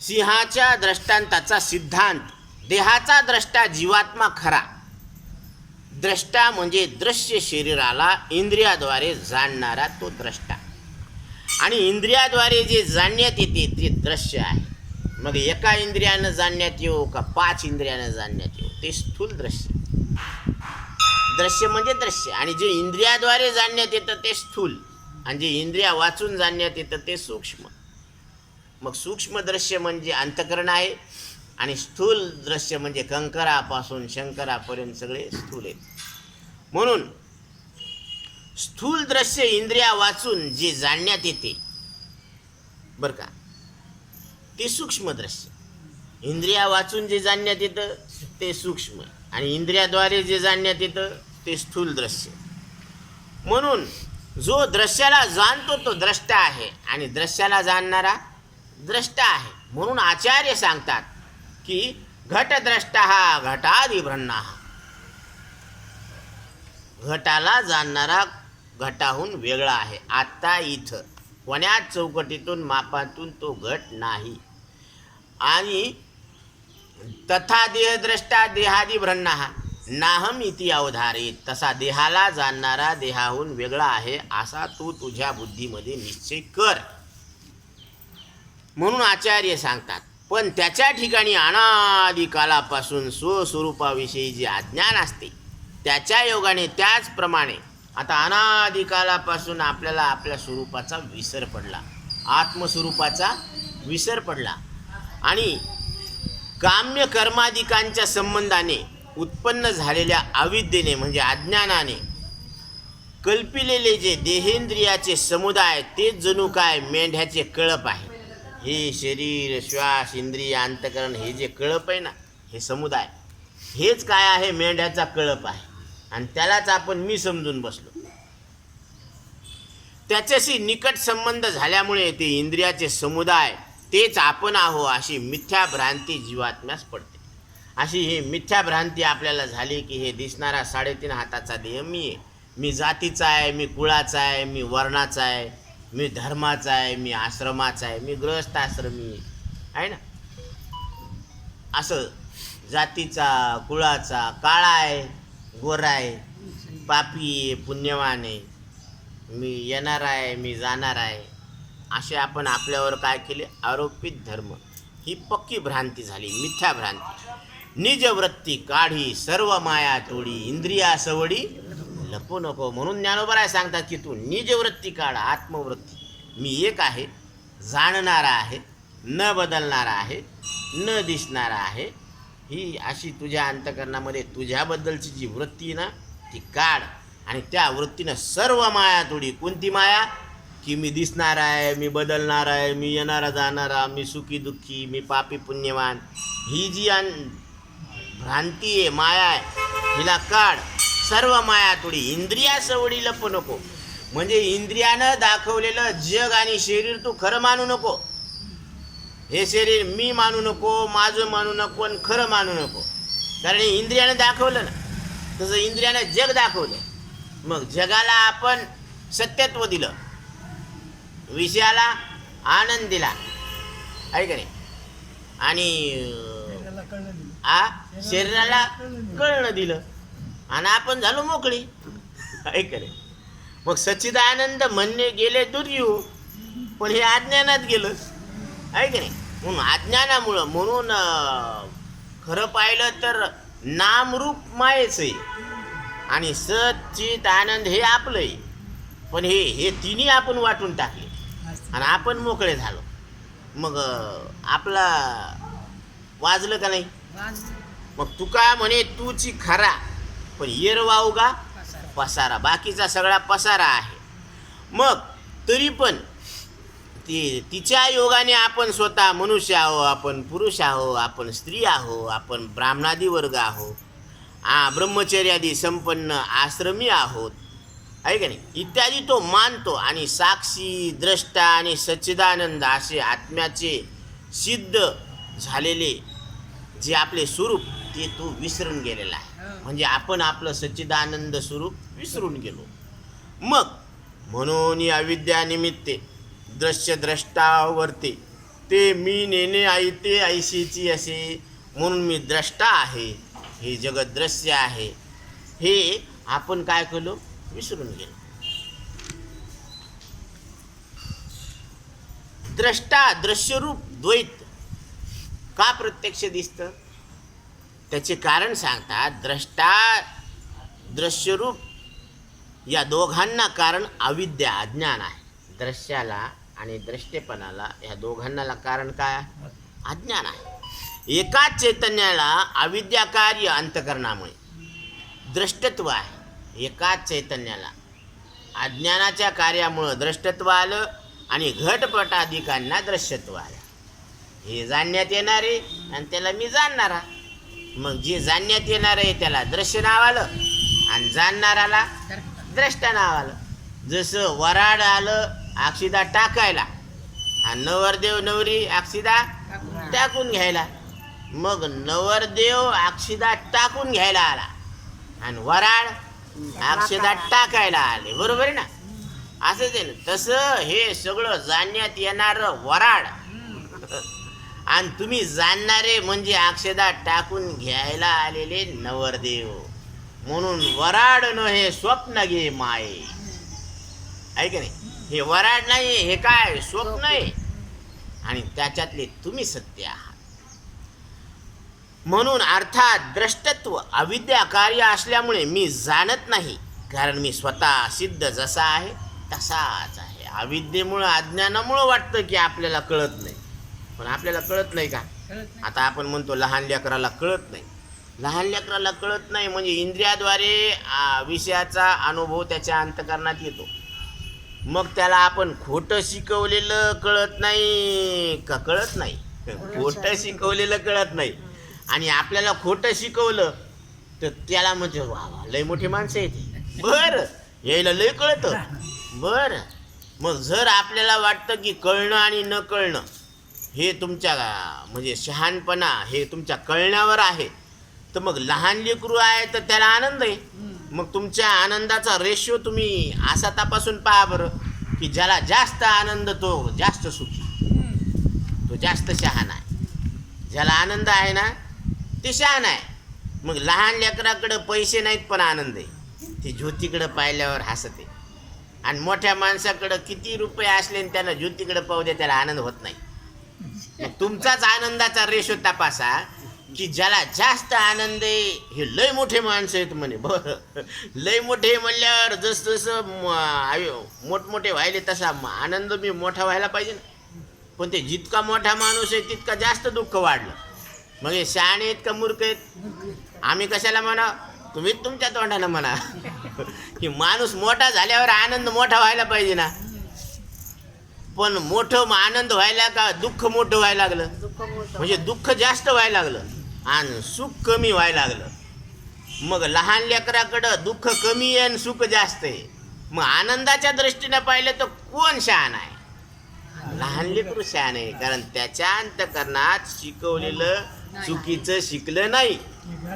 सिंहाच्या द्रष्टांताचा सिद्धांत देहाचा द्रष्टा जीवात्मा खरा. द्रष्टा म्हणजे दृश्य शरीराला इंद्रियाद्वारे जाणणारा तो द्रष्टा. आणि इंद्रियाद्वारे जे जाणण्यात येते ते दृश्य आहे. मग एका इंद्रियानं जाणण्यात येऊ का पाच इंद्रियानं जाणण्यात येऊ ते स्थूल दृश्य. दृश्य म्हणजे दृश्य. आणि जे इंद्रियाद्वारे जाणण्यात येतं ते स्थूल. आणि जे इंद्रिया वाचून जाणण्यात येतं ते सूक्ष्म. मग सूक्ष्म दृश्य म्हणजे अंतकरण आहे आणि स्थूल दृश्य म्हणजे कंकरापासून शंकरापर्यंत सगळे स्थूल आहेत. म्हणून स्थूल दृश्य इंद्रिया वाचून जे जाणण्यात येते बरं का? ते सूक्ष्म दृश्य. इंद्रिया वाचून जे जाणण्यात येतं ते सूक्ष्म. आणि इंद्रियाद्वारे जे जाणण्यात येतं ते स्थूल दृश्य. म्हणून जो दृश्याला जाणतो तो द्रष्टा आहे. आणि दृश्याला जाणणारा द्रष्टा आहे म्हणून आचार्य सांगतात की घटद्रष्टा हा घटादिभ्रन्ना घटाला जाणणारा घटाहून वेगळा आहे। आत्ता इथं कोण्या चौकटीतून मापातून तो घट नाही। आणि तथा देहद्रष्टा देहादिभ्रन्ना हा। नाहम इति अवधारित तसा देहाला जाणणारा देहाहून वेगळा आहे असा तू तुझ्या बुद्धीमध्ये निश्चय कर। म्हणून आचार्य सांगतात पण त्याच्या ठिकाणी अनादिकालापासून स्वस्वरूपाविषयी जे अज्ञान असते त्याच्या योगाने त्याचप्रमाणे आता अनादिकालापासून आपल्याला आपल्या स्वरूपाचा विसर पडला आत्मस्वरूपाचा विसर पडला आणि काम्य कर्माधिकांच्या संबंधाने उत्पन्न झालेल्या अविद्येने म्हणजे अज्ञानाने कल्पिलेले जे देहेंद्रियाचे समुदाय ते जणू काय मेंढ्याचे कळप आहे. हे शरीर श्वास इंद्रिय अंतकरण हे जे कळप आहे ना हे समुदाय हेच काय आहे मेंढ्याचा कळप आहे. आणि त्यालाच आपण मी समजून बसलो. त्याच्याशी निकट संबंध झाल्यामुळे ते इंद्रियाचे समुदाय तेच आपण आहो अशी मिथ्या भ्रांती जीवात्म्यास पडते. अशी ही मिथ्या भ्रांती आपल्याला झाली की हे दिसणारा साडेतीन हाताचा देह मी आहे. मी जातीचा आहे मी कुळाचा आहे मी वर्णाचा आहे. मी धर्माचा आहे मी आश्रमाचा आहे मी गृहस्थ आश्रमी आहे. आहे ना? असं जातीचा कुळाचा काळा आहे गोरा आहे पापी आहे पुण्यवान आहे. मी येणार आहे मी जाणार आहे. असे आपण आपल्यावर काय केले? आरोपित धर्म. ही पक्की भ्रांती झाली मिथ्या भ्रांती. निजवृत्ती काढी सर्व माया तोडी इंद्रिया सवडी लपू नको. म्हणून ज्ञानोबराय सांगतात की तू निजवृत्ती काढ आत्मवृत्ती. मी एक आहे जाणणारा आहे न बदलणारा आहे न दिसणारा आहे. ही अशी तुझ्या अंतकरणामध्ये तुझ्याबद्दलची जी वृत्ती आहे ना ती काढ. आणि त्या वृत्तीनं सर्व माया तोडी. कोणती माया? की मी दिसणार आहे मी बदलणार आहे मी येणारा जाणारा मी सुखी दुःखी मी पापी पुण्यवान. ही जी अन भ्रांती आहे माया आहे हिला काढ. सर्व माया तोडी. इंद्रिया सवडी लपू नको. म्हणजे इंद्रियानं दाखवलेलं जग आणि शरीर तू खरं मानू नको. हे शरीर मी मानू नको माझं मानू नको आणि खरं मानू नको. कारण इंद्रियानं दाखवलं ना तसं इंद्रियानं जग दाखवलं. मग जगाला आपण सत्यत्व दिलं. विषयाला आनंद दिला. आहे का नाही? आणि आ? शरीराला कळणं दिलं. आणि आपण झालो मोकळी. नाही मग सच्चिदानंद म्हणणे गेले दुर्यू पण हे अज्ञानात गेलं. आहे की नाही? म्हणून अज्ञानामुळं म्हणून खरं पाहिलं तर नामरूप मायेच आहे. आणि सच्चित आनंद हे आपलं आहे. पण हे हे तिन्ही आपण वाटून टाकले. आणि आपण मोकळे झालो. मग आपला वाजलं का नाही? मग तुका म्हणे तूची खरा? पण येर वाहू का पसारा. बाकीचा सगळा पसारा आहे. मग तरी पण ती तिच्या योगाने आपण स्वतः मनुष्य आहो आपण पुरुष आहो आपण स्त्री आहो आपण ब्राह्मणादी वर्ग आहो आ ब्रह्मचर्यादी संपन्न आश्रमी आहोत. आहे का नाही? इत्यादी तो मानतो आणि साक्षी द्रष्टा आणि सच्चिदानंद असे आत्म्याचे सिद्ध झालेले जे आपले स्वरूप ते तो विसरून गेलेला आहे. म्हणजे आपण आपलं सच्चिदानंद स्वरूप विसरून गेलो. मग म्हणून या विद्यानिमित्ते दृश्य द्रष्टावर्ते ते मी नेणे आई ते ऐशीची असे म्हणून मी द्रष्टा आहे हे जगत दृश्य आहे हे आपण काय केलो? विसरून गेलो. द्रष्टा दृश्यरूप द्वैत का प्रत्यक्ष दिसतं? त्याचे कारण सांगतात द्रष्टा दृश्यरूप या दोघांना कारण अविद्या अज्ञान आहे. दृश्याला आणि दृष्टेपणाला या दोघांनाला कारण काय अज्ञान आहे. एकाच चैतन्याला अविद्या कार्य अंतकरणामुळे द्रष्टत्व आहे. एकाच चैतन्याला अज्ञानाच्या कार्यामुळं द्रष्टत्व आलं आणि घटपटाधिकांना दृश्यत्व आलं. हे जाणण्यात येणारे आणि त्याला मी जाणणारा मग जे जाणण्यात येणार आहे त्याला दृश्य नाव आलं आणि जाणणाराला द्रष्टा नाव आलं. जसं वराड आलं अक्षिदा टाकायला आणि नवरदेव नवरी अक्षिदा टाकून घ्यायला. मग नवरदेव अक्षिदा टाकून घ्यायला आला आणि वराड अक्षदा टाकायला आले. बरोबर आहे ना? असंच आहे ना? तसं हे सगळं जाणण्यात येणारं वराड. आणि तुम्ही जाणणारे म्हणजे अक्षदा टाकून घ्यायला आलेले नवरदेव. म्हणून वराडणं हे स्वप्न घे माये. आहे की नाही? हे वराड नाही हे काय? स्वप्न आहे. आणि त्याच्यातले तुम्ही सत्य आहात. म्हणून अर्थात द्रष्टत्व अविद्या कार्य असल्यामुळे मी जाणत नाही. कारण मी स्वतः सिद्ध जसा आहे तसाच आहे. अविद्येमुळं अज्ञानामुळं वाटतं की आपल्याला कळत नाही. पण आपल्याला कळत नाही का? आता आपण म्हणतो लहान लेकराला कळत नाही. लहान लेकराला कळत नाही म्हणजे इंद्रियाद्वारे विषयाचा अनुभव त्याच्या अंतकरणात येतो. मग त्याला आपण खोटं शिकवलेलं कळत नाही का? कळत नाही. खोटं शिकवलेलं कळत नाही. आणि आपल्याला खोटं शिकवलं तर त्याला म्हणजे वा वा लय मोठी माणसं येते बरं. यायला लय कळतं. बरं. मग जर आपल्याला वाटतं की कळणं आणि न कळणं हे तुमच्या म्हणजे शहाणपणा हे तुमच्या कळण्यावर आहे. तर मग लहान लेकरू आहे तर त्याला आनंद आहे. मग तुमच्या आनंदाचा रेशो तुम्ही असा तपासून पहा बरं की ज्याला जास्त आनंद तो जास्त सुखी. तो जास्त शहाण आहे. ज्याला आनंद आहे ना ते शहाण आहे. मग लहान लेकराकडं पैसे नाहीत पण आनंद आहे. ते ज्योतीकडं पाहिल्यावर हसते आणि मोठ्या माणसाकडं किती रुपये असले आणि त्याला ज्योतीकडं पाहू द्या त्याला आनंद होत नाही. तुमचाच आनंदाचा रेशो तपासा की ज्याला जास्त आनंद आहे हे लय मोठे माणसं आहेत म्हणे. बर लय मोठे म्हणल्यावर जस जसं आयु- मोठमोठे व्हायले तसा आनंद मी मोठा व्हायला पाहिजे ना. पण ते जितका मोठा माणूस आहे तितका जास्त दुःख वाढलं. मग हे शहाणे आहेत का मूर्ख आहेत? आम्ही कशाला म्हणा तुम्ही तुमच्या तोंडानं म्हणा की माणूस मोठा झाल्यावर आनंद मोठा व्हायला पाहिजे ना. पण मोठं आनंद व्हायला का दुःख मोठं व्हायला लागलं? म्हणजे दुःख जास्त व्हायला लागलं आणि सुख कमी व्हायला लागलं. मग लहान लेकराकडं दुःख कमी आहे आणि सुख जास्त आहे. मग आनंदाच्या दृष्टीने पाहिलं तर कोण शहाण आहे? लहान लेकरू शहाण आहे कारण त्याच्या अंतकरणात शिकवलेलं चुकीचं शिकलं नाही.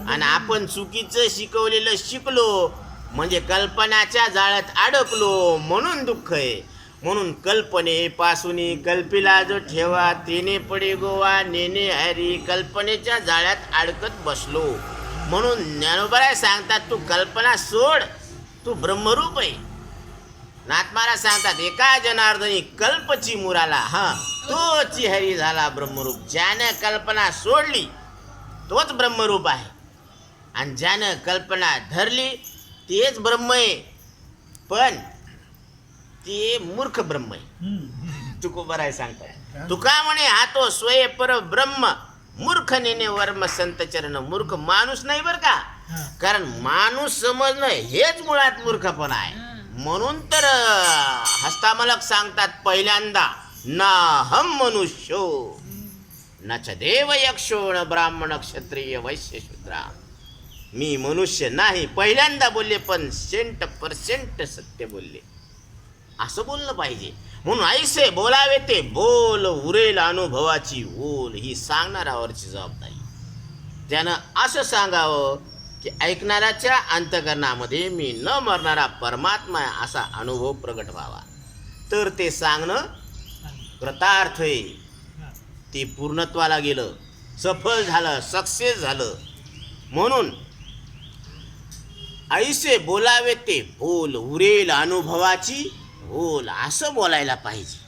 आणि आपण चुकीचं शिकवलेलं शिकलो म्हणजे कल्पनाच्या जाळ्यात अडकलो म्हणून दुःख आहे. म्हणून कल्पनेपासून कल्पिला जो ठेवा तेने पडे गोवा नेने हरी कल्पनेच्या जाळ्यात अडकत बसलो. म्हणून ज्ञानोबराय सांगतात तू कल्पना सोड तू ब्रह्मरूप आहे. नातमारा सांगतात एका जनार्दनी कल्पची मुराला हा तो हरी झाला ब्रह्मरूप. ज्यानं कल्पना सोडली तोच ब्रह्मरूप आहे. आणि ज्यानं कल्पना धरली तेच ब्रह्म आहे. पण ते मूर्ख ब्रह्म आहे. तुकोबराय सांगतात तुका म्हणे हा तो स्वय पर ब्रह्म मूर्ख नेने वर्म संत चरण मूर्ख माणूस नाही बर का? कारण माणूस समजणं हेच मुळात मूर्खपणा आहे. म्हणून तर हस्तामलक सांगतात पहिल्यांदा ना हम मनुष्यो न च देव यक्षो न ब्राह्मण क्षत्रिय वैश्य शूद्रा. मी मनुष्य नाही पहिल्यांदा बोलले पण सेंट पर्सेंट सत्य बोलले. असं बोललं पाहिजे. म्हणून ऐसे बोलावे ते बोल उरेल अनुभवाची ओल ही सांगणाऱ्यावरची जबाबदारी. त्यानं असं सांगावं की ऐकणाऱ्याच्या अंतकरणामध्ये मी न मरणारा परमात्मा असा अनुभव प्रगट व्हावा. तर ते सांगणं कृतार्थ आहे. ते पूर्णत्वाला गेलं सफल झालं सक्सेस झालं. म्हणून ऐसे बोलावे ते बोल उरेल अनुभवाची बोल असं बोलायला पाहिजे.